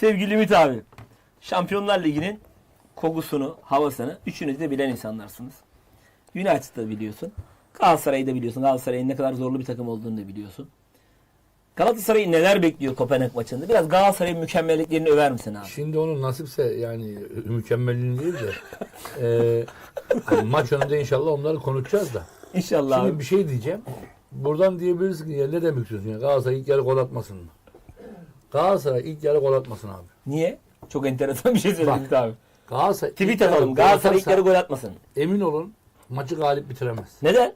Sevgili Ümit abi. Şampiyonlar Ligi'nin kokusunu, havasını üçünüz de bilen insanlarsınız. United'ı biliyorsun. Galatasaray'ı da biliyorsun. Galatasaray'ın ne kadar zorlu bir takım olduğunu da biliyorsun. Galatasaray'ı neler bekliyor Kopenhag maçında? Biraz Galatasaray'ın mükemmelliklerini över misin abi? Şimdi onun nasipse yani mükemmelliğini değil de e, hani maç önünde inşallah onları konuşacağız da. İnşallah Şimdi abi. bir şey diyeceğim. Buradan diyebilirsin ki ya ne demek istiyorsun ya Galatasaray ilk yarı gol atmasın mı? Galatasaray ilk yarı gol atmasın abi. Niye? Çok enteresan bir şey söyledin Bak. Abi. Galatasaray Tweet atalım. Galatasaray ilk yarı gol atmasın. Emin olun maçı galip bitiremez. Neden?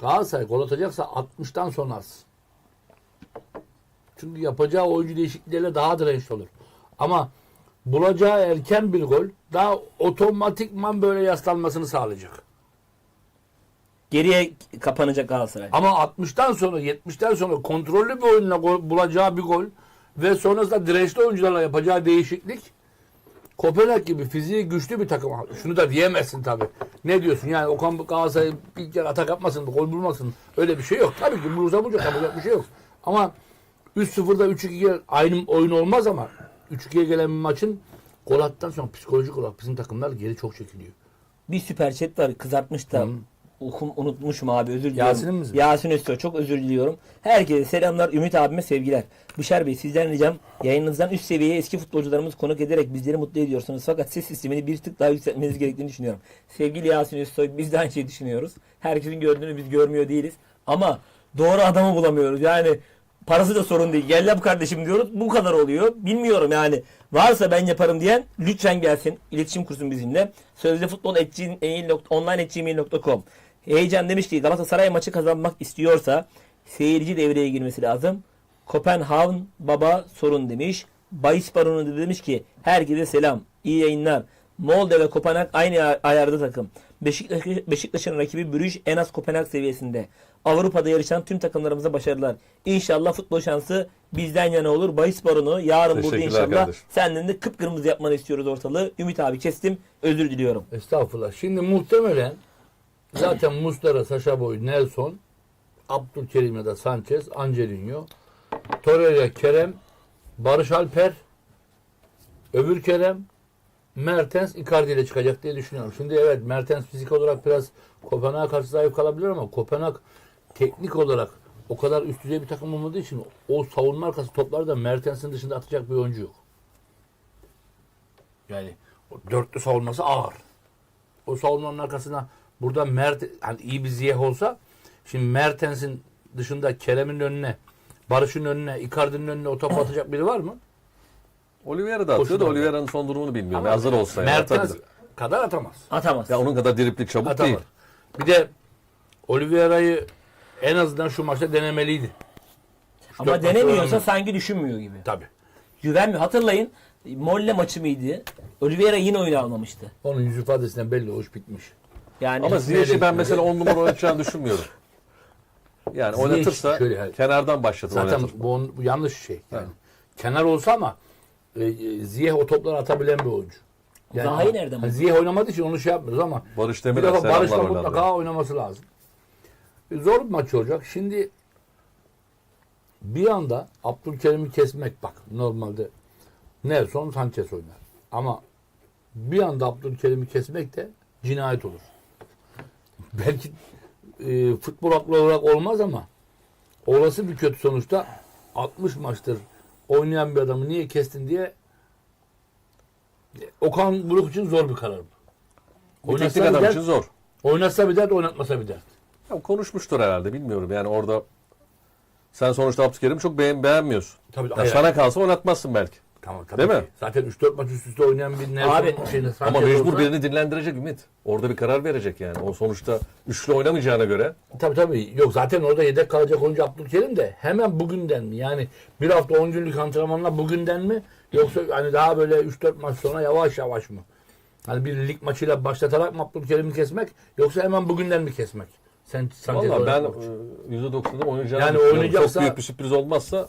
Galatasaray gol atacaksa 60'tan sonra atsın. Çünkü yapacağı oyuncu değişiklikleriyle daha dirençli olur. Ama bulacağı erken bir gol daha otomatikman böyle yaslanmasını sağlayacak. Geriye kapanacak Galatasaray. Ama 60'tan sonra 70'ten sonra kontrollü bir oyunla gol- bulacağı bir gol ve sonrasında dirençli oyuncularla yapacağı değişiklik Kopenhag gibi fiziği güçlü bir takım. Şunu da diyemezsin tabii. Ne diyorsun yani Okan Galatasaray ilk yarı atak atmasın, gol bulmasın. Öyle bir şey yok. Tabii ki bulursa bulacak. Yapacak bir şey yok. Ama 3-0'da 3-2'ye aynı oyun olmaz ama 3-2'ye gelen bir maçın gol attıktan sonra psikolojik olarak bizim takımlar geri çok çekiliyor. Bir süper chat var kızartmış da Hı. Okum, unutmuşum abi özür diliyorum. Yasin'in mi? Yasin Özsoy çok özür diliyorum. Herkese selamlar Ümit abime sevgiler. Bışar Bey sizden ricam yayınınızdan üst seviyeye eski futbolcularımız konuk ederek bizleri mutlu ediyorsunuz. Fakat ses sistemini bir tık daha yükseltmeniz gerektiğini düşünüyorum. Sevgili Yasin Özsoy biz de aynı şeyi düşünüyoruz. Herkesin gördüğünü biz görmüyor değiliz. Ama doğru adamı bulamıyoruz. Yani parası da sorun değil. Gel yap kardeşim diyoruz. Bu kadar oluyor. Bilmiyorum yani. Varsa ben yaparım diyen lütfen gelsin. İletişim kursun bizimle. Sözde futbol online.gmail.com Heyecan demiş ki Galatasaray maçı kazanmak istiyorsa seyirci devreye girmesi lazım. Kopenhagen baba sorun demiş. Bayis Baronu da demiş ki herkese selam. iyi yayınlar. Molde ve Kopenhag aynı ay- ayarda takım. Beşiktaş, Beşiktaş'ın rakibi Brüj en az Kopenhag seviyesinde. Avrupa'da yarışan tüm takımlarımıza başarılar. İnşallah futbol şansı bizden yana olur. Bayis Baronu yarın burada inşallah kardeşim. senden de kıpkırmızı yapmanı istiyoruz ortalığı. Ümit abi kestim. Özür diliyorum. Estağfurullah. Şimdi muhtemelen zaten Mustara, Saşa Boy, Nelson, Abdülkerim ya da Sanchez, Angelino, Torreira, Kerem, Barış Alper, öbür Kerem, Mertens, Icardi ile çıkacak diye düşünüyorum. Şimdi evet Mertens fizik olarak biraz Kopenhag'a karşı zayıf kalabilir ama Kopenhag teknik olarak o kadar üst düzey bir takım olmadığı için o savunma arkası toplarda Mertens'in dışında atacak bir oyuncu yok. Yani o dörtlü savunması ağır. O savunmanın arkasına burada Mert hani iyi bir ziyeh olsa şimdi Mertens'in dışında Kerem'in önüne Barış'ın önüne, Icardi'nin önüne o topu atacak biri var mı? Oliveira da atıyor da. Oliveira'nın son durumunu bilmiyorum. hazır olsa Mertens atabilir. kadar atamaz. Atamaz. Ya onun kadar driplik çabuk Atamaz. değil. Bir de Oliveira'yı en azından şu maçta denemeliydi. Ama dört maç denemiyorsa oynamıyor. sanki düşünmüyor gibi. Tabii. Güvenmiyor. Hatırlayın Molle maçı mıydı? Oliveira yine oyunu almamıştı. Onun yüz ifadesinden belli o iş bitmiş. Yani Ama Ziyech'i ben mesela 10 numara oynatacağını düşünmüyorum. Yani Ziyech oynatırsa şöyle yani. kenardan başlatır Zaten oynatır. bu, on- bu yanlış şey. Yani kenar olsa ama e, e, Ziyeh o topları atabilen bir oyuncu. Daha iyi nereden hani buldun? Ziyeh oynamadığı için onu şey yapmıyoruz ama Barış bir Demirel defa selamlar Barış'la oynadı. mutlaka oynaması lazım. E, Zor bir maç olacak. Şimdi bir anda Abdülkerim'i kesmek bak normalde Nelson Sanchez oynar. Ama bir anda Abdülkerim'i kesmek de cinayet olur. Belki e, futbol aklı olarak olmaz ama olası bir kötü sonuçta 60 maçtır oynayan bir adamı niye kestin diye e, Okan Buruk için zor bir karar bu. Bir teknik adam dert, için zor. oynatsa bir dert, oynatmasa bir dert. Ya konuşmuştur herhalde bilmiyorum. Yani orada sen sonuçta Abdülkerim'i çok beğen beğenmiyorsun. Tabii, Ya sana kalsa oynatmazsın belki. Tamam tabii Değil ki. mi? Zaten 3-4 maç üst üste oynayan bir Nelson Abi, şeyine Ama mecbur olsa- birini dinlendirecek Ümit. Orada bir karar verecek yani. O sonuçta üçlü oynamayacağına göre. Tabii tabii. Yok zaten orada yedek kalacak oyuncu Abdülkerim de hemen bugünden mi? Yani bir hafta 10 günlük antrenmanla bugünden mi? Yoksa hani daha böyle 3-4 maç sonra yavaş yavaş mı? Hani bir lig maçıyla başlatarak mı Abdülkerim'i kesmek yoksa hemen bugünden mi kesmek? Sen Sanchez'i Valla ben oynatmak için. e, %90'ın oynayacağını Yani düşünüyorum. oynayacaksa- Çok büyük bir sürpriz olmazsa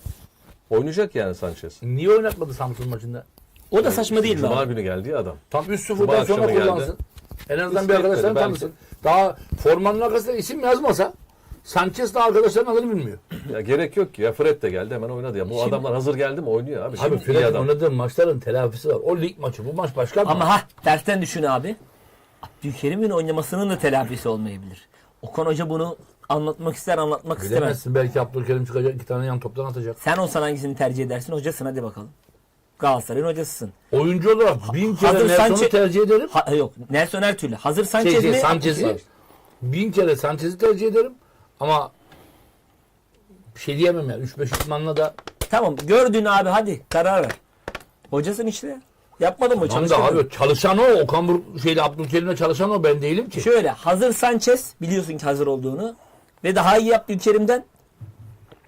oynayacak yani Sanchez. Niye oynatmadı Samsun maçında? o da saçma değil mi? Cuma günü geldi ya adam. Tam Cuma 3-0'dan sonra akşamı geldi. kullansın. En azından bir İsmi arkadaşlarını tanısın. Daha formanın arkasında isim yazmasa Sanchez de arkadaşların adını bilmiyor. Ya gerek yok ki. Ya Fred de geldi hemen oynadı ya. Bu Şimdi- adamlar hazır geldi mi oynuyor abi. Abi Şimdi iyi Fred adam. oynadığı maçların telafisi var. O lig maçı bu maç başka Ama ha tersten düşün abi. Abdülkerim'in oynamasının da telafisi olmayabilir. Okan Hoca bunu anlatmak ister anlatmak istemez. Bilemezsin belki Abdülkerim çıkacak iki tane yan toptan atacak. Sen olsan hangisini tercih edersin? Hocasın hadi bakalım. Galatasaray'ın hocasısın. Oyuncu olarak bin kere Hazır Nelson'u Sanchez- tercih ederim. Ha, yok Nelson her türlü. Hazır Şey, Sanchez şey, mi? Sanchez'i bin kere Sanchez'i tercih ederim. Ama bir şey diyemem ya. 3-5 idmanla da Tamam gördün abi hadi karar ver. Hocasın işte. Yapmadın mı? Da Çalıştırdın. abi çalışan o. Okan Buruk şeyle Abdülkerim'le çalışan o. Ben değilim ki. Şöyle hazır Sanchez biliyorsun ki hazır olduğunu ve daha iyi Abdülkerim'den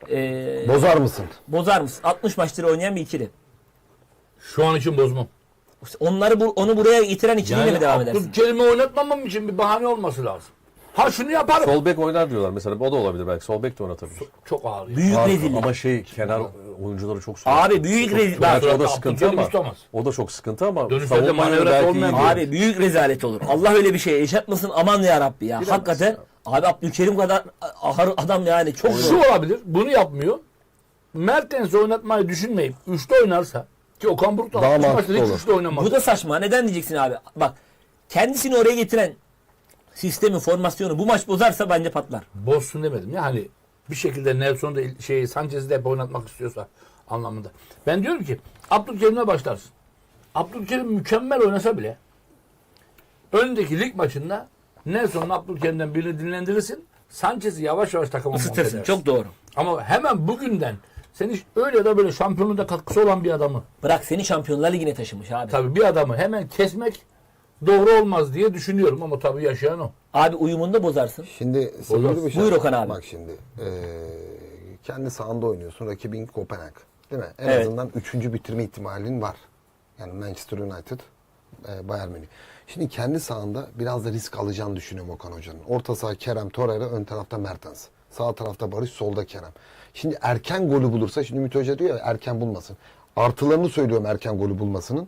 ee, Bozar mısın? bozar mısın? 60 maçtır oynayan bir ikili. Şu an için bozmam. Onları bu, onu buraya getiren ikiliyle mi devam edersin? Abdülkerim'i oynatmamam için bir bahane olması lazım. Ha şunu yaparım. Sol bek oynar diyorlar mesela. O da olabilir belki. Sol bek de oynatabilir. Çok ağır. ya. Büyük Var, rezillik. Ama şey kenar oyuncuları çok zor. Abi büyük rezillik. Bak, o da Abdülkerim sıkıntı ama. O da çok sıkıntı ama. Dönüşlerde savunma manevrası belki olmayan iyi değil. Abi büyük rezalet olur. Allah öyle bir şey yaşatmasın aman ya Rabbi ya. Hakikaten abi Abdülkerim kadar ahır adam yani çok Şu zor. olabilir. Bunu yapmıyor. Mertens'i oynatmayı düşünmeyip üçlü oynarsa ki Okan Buruk da Daha 60 maçta mantıklı hiç olur. üçlü oynamaz. Bu da saçma. Neden diyeceksin abi? Bak kendisini oraya getiren sistemi, formasyonu bu maç bozarsa bence patlar. Bozsun demedim ya hani bir şekilde Nelson'u da şey Sanchez'i de hep oynatmak istiyorsa anlamında. Ben diyorum ki Abdülkerim'le başlarsın. Abdülkerim mükemmel oynasa bile öndeki lig maçında Nelson'un Abdülkerim'den birini dinlendirirsin. Sanchez'i yavaş yavaş takıma Isıtırsın. Çok doğru. Ama hemen bugünden sen hiç öyle ya da böyle şampiyonluğunda katkısı olan bir adamı Bırak seni Şampiyonlar Ligi'ne taşımış abi. tabii bir adamı hemen kesmek doğru olmaz diye düşünüyorum ama tabii yaşayan o. Abi uyumunda bozarsın. Şimdi sevgili bir şey. Buyur Okan abi. Bak şimdi. eee, kendi sahanda oynuyorsun. Rakibin Kopenhag. Değil mi? En Evet. azından üçüncü bitirme ihtimalin var. Yani Manchester United, eee Bayern Münih. Şimdi kendi sahanda biraz da risk alacağını düşünüyorum Okan Hoca'nın. Orta saha Kerem Torreira, ön tarafta Mertens. Sağ tarafta Barış, solda Kerem. Şimdi erken golü bulursa, şimdi Ümit Hoca diyor ya erken bulmasın. Artılarını söylüyorum erken golü bulmasının.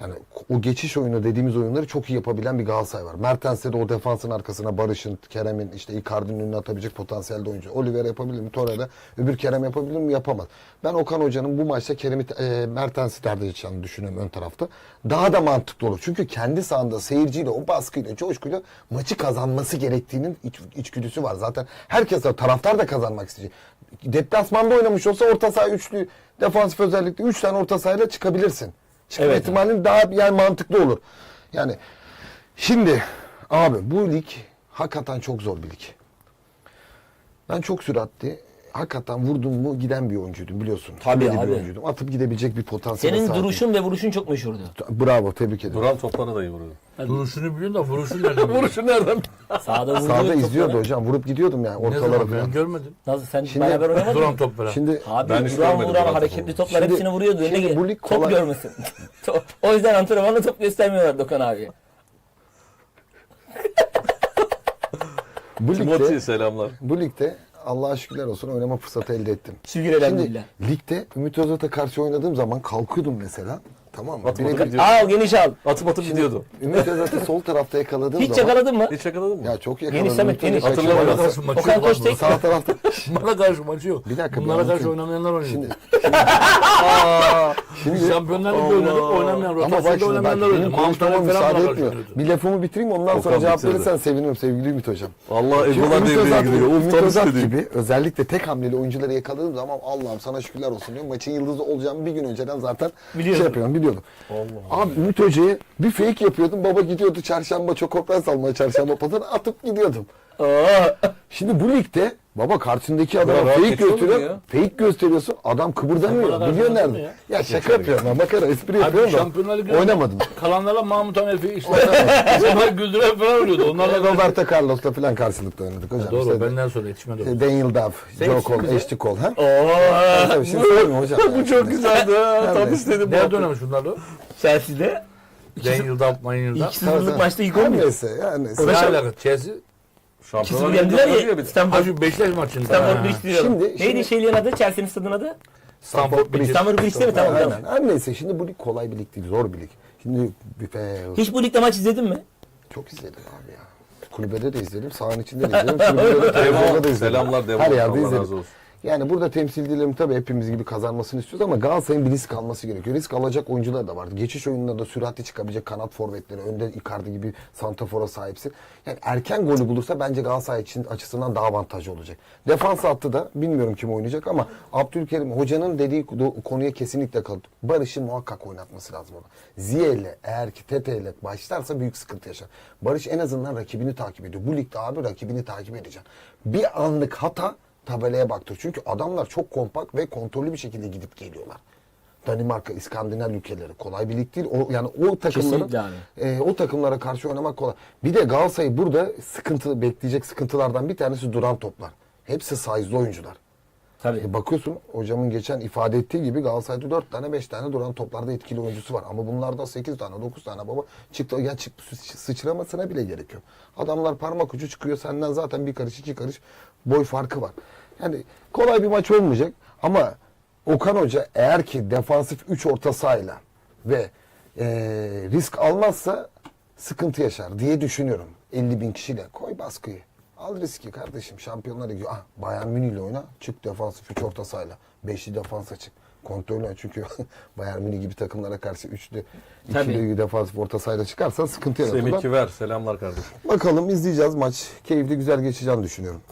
Yani o geçiş oyunu dediğimiz oyunları çok iyi yapabilen bir Galatasaray var. Mertens'te de o defansın arkasına Barış'ın, Kerem'in, işte Icardi'nin önüne atabilecek potansiyelde oyuncu. Oliver yapabilir mi? Torreira. Öbür Kerem yapabilir mi? Yapamaz. Ben Okan Hoca'nın bu maçta Kerem'i, e, Mertens'i tercih edeceğini düşünüyorum ön tarafta. Daha da mantıklı olur. Çünkü kendi sahanda seyirciyle, o baskıyla, coşkuyla maçı kazanması gerektiğinin iç, içgüdüsü var. Zaten herkes de, taraftar da kazanmak isteyecek. Deplasmanda oynamış olsa orta saha üçlü, defansif özellikle üç tane orta sahayla çıkabilirsin. Çıkma Evet. ihtimalin daha yani mantıklı olur. Yani şimdi abi bu lig hakikaten çok zor bir lig. Ben çok süratli hakikaten vurdum mu giden bir oyuncuydum biliyorsun. Tabii Süreli abi. bir oyuncuydum. Atıp gidebilecek bir potansiyel Senin sahibim. duruşun ve vuruşun çok meşhurdu. Bravo tebrik ederim. Duran toplara da iyi vuruyor. Duruşunu biliyorsun da vuruşunu nereden biliyorsun? Vuruşu nereden? Sağda vurduğu Sağda izliyordu hocam. Vurup gidiyordum yani Ne ortalara zaman ben falan. görmedim. Nasıl sen Şimdi- beraber oynamadın Duran top veren. Şimdi Abi Ben hiç görmedim vuran duran hareketli toplar Şimdi- hepsini vuruyordu. şimdi Önüne bu lig top kolay- görmesin. o yüzden antrenmanla top göstermiyorlar Dokan abi. bu Timothy ligde, selamlar. bu ligde Allah'a şükürler olsun oynama fırsatı elde ettim. Şükür Şimdi ligde Ümit Özat'a karşı oynadığım zaman kalkıyordum mesela. Tamam mı? Atıp Birebir-. Al geniş al. Atıp atıp gidiyordu. Ümit Özat'ı sol tarafta yakaladığım Hiç zaman... yakaladın mı? Hiç yakaladın mı? Ya çok yakaladım. Geniş Samet, Ümit Özat geniş. kaçırdı. Hatırlamıyorum. Bunlara karşı maçı Okan yok. Koç tek- Sağ tarafta. Bunlara karşı maçı yok. Bir dakika, Bunlara karşı anlatayım. oynamayanlar oynuyor. Şimdi, Şimdi Şampiyonlar Ligi'nde oynadık oynamayan ama bak rotasyonda şimdi bak, oynamayanlar benim oynuyor. Konuşmama Ali falan müsaade bunlara etmiyor. karşı. Bir lafımı bitireyim ondan Okan sonra cevap bitirdi. verirsen sevinirim sevgili Ümit Hocam. Allah Şimdi Ebru'dan Ümit devreye Özat, giriyor. Ümit Özat gibi özellikle tek hamleli oyuncuları yakaladığım zaman Allah'ım sana şükürler olsun diyorum. Maçın yıldızı olacağımı bir gün önceden zaten Biliyordum. şey yapıyorum biliyordum. Abi Ümit Hoca'ya bir fake yapıyordum. Baba gidiyordu çarşamba çokopens almaya çarşamba pazarı atıp gidiyordum. Şimdi bu ligde baba karşındaki adama rahat fake geçiyor mu gösteriyor. ya? Fake gösteriyorsun. Adam kıpırdamıyor. Biliyor nerede? ya. Ya, şaka yapıyorum. Ben makara espri yapıyorum Şampiyonlar da. Ligi'nde Oynamadım. Kalanlara Mahmut Hanefi işte. Onlar güldüren falan oluyordu. Onlarla da Roberto Carlos'la falan karşılıklı oynadık hocam. Doğru İşte benden sonra yetişmedi. o. işte Daniel Duff, Joe Cole, Ashley Cole. Ha? Oo. Tabii şimdi söylemiyorum hocam. Bu çok güzeldi ha. Tam Nerede? istedim. Nerede oynamış bunlar o? Chelsea'de Daniel Duff, Mayın Duff. 2-0'lık maçta ilk Her 11. neyse yani. Ne alaka? Chelsea. Şampiyonlar 2-0 Ligi'nde yendiler ya. Ha Stamford. şu Beşiktaş maçında. Stamford. Bridge diyorum. Şimdi- Neydi şimdi- şeyliğin adı? Chelsea'nin stadının adı? Stamford Bridge. Stamford Bridge değil mi? Tamam Aynen. tamam. Her neyse şimdi bu lig kolay bir lig değil. Zor bir lig. Şimdi büfe, Hiç bu ligde maç izledin mi? çok izledim abi ya. kulübede de izledim. Sahanın içinde de izledim. Tribünde de, televizyonda da izledim. Selamlar devam. Her yerde Allah izledim. razı olsun. Yani burada temsilcilerim tabii hepimiz gibi kazanmasını istiyoruz ama Galatasaray'ın bir risk alması gerekiyor. Risk alacak oyuncular da var. Geçiş oyunlarında süratli çıkabilecek kanat forvetleri, önde Icardi gibi santrafora sahipsin. Yani erken golü bulursa bence Galatasaray için açısından daha avantajlı olacak. Defans hattı da bilmiyorum kim oynayacak ama Abdülkerim hocanın dediği konuya kesinlikle kalır. Barış'ı muhakkak oynatması lazım orada. Ziye ile eğer ki Tete ile başlarsa büyük sıkıntı yaşar. Barış en azından rakibini takip ediyor. Bu ligde abi rakibini takip edeceksin. Bir anlık hata tabelaya baktır. Çünkü adamlar çok kompakt ve kontrollü bir şekilde gidip geliyorlar. Danimarka, İskandinav ülkeleri kolay bir lig değil. O, yani o takımların abi. e, o takımlara karşı oynamak kolay. Bir de Galatasaray burada sıkıntı bekleyecek sıkıntılardan bir tanesi duran toplar. Hepsi size'lı oyuncular. Tabii. E bakıyorsun hocamın geçen ifade ettiği gibi Galatasaray'da 4 tane 5 tane duran toplarda etkili oyuncusu var. Ama bunlarda 8 tane 9 tane baba çıktı ya çıktı sı- sıçramasına bile gerek yok. Adamlar parmak ucu çıkıyor senden zaten bir karış iki karış boy farkı var. Yani kolay bir maç olmayacak ama Okan Hoca eğer ki defansif 3 orta sahayla ve e, risk almazsa sıkıntı yaşar diye düşünüyorum. 50 bin kişiyle koy baskıyı. Al riski kardeşim. Şampiyonlar Ligi. Ah, Bayern Münih ile oyna. Çık defansif 3 orta sahayla. Beşli defansa çık. Kontrolü. Çünkü Bayern Münih gibi takımlara karşı üçlü, Tabii. ikili defansif orta sahayla çıkarsan sıkıntı Semih yaratırlar. Kiver selamlar kardeşim. Bakalım izleyeceğiz maç. Keyifli güzel geçeceğini düşünüyorum.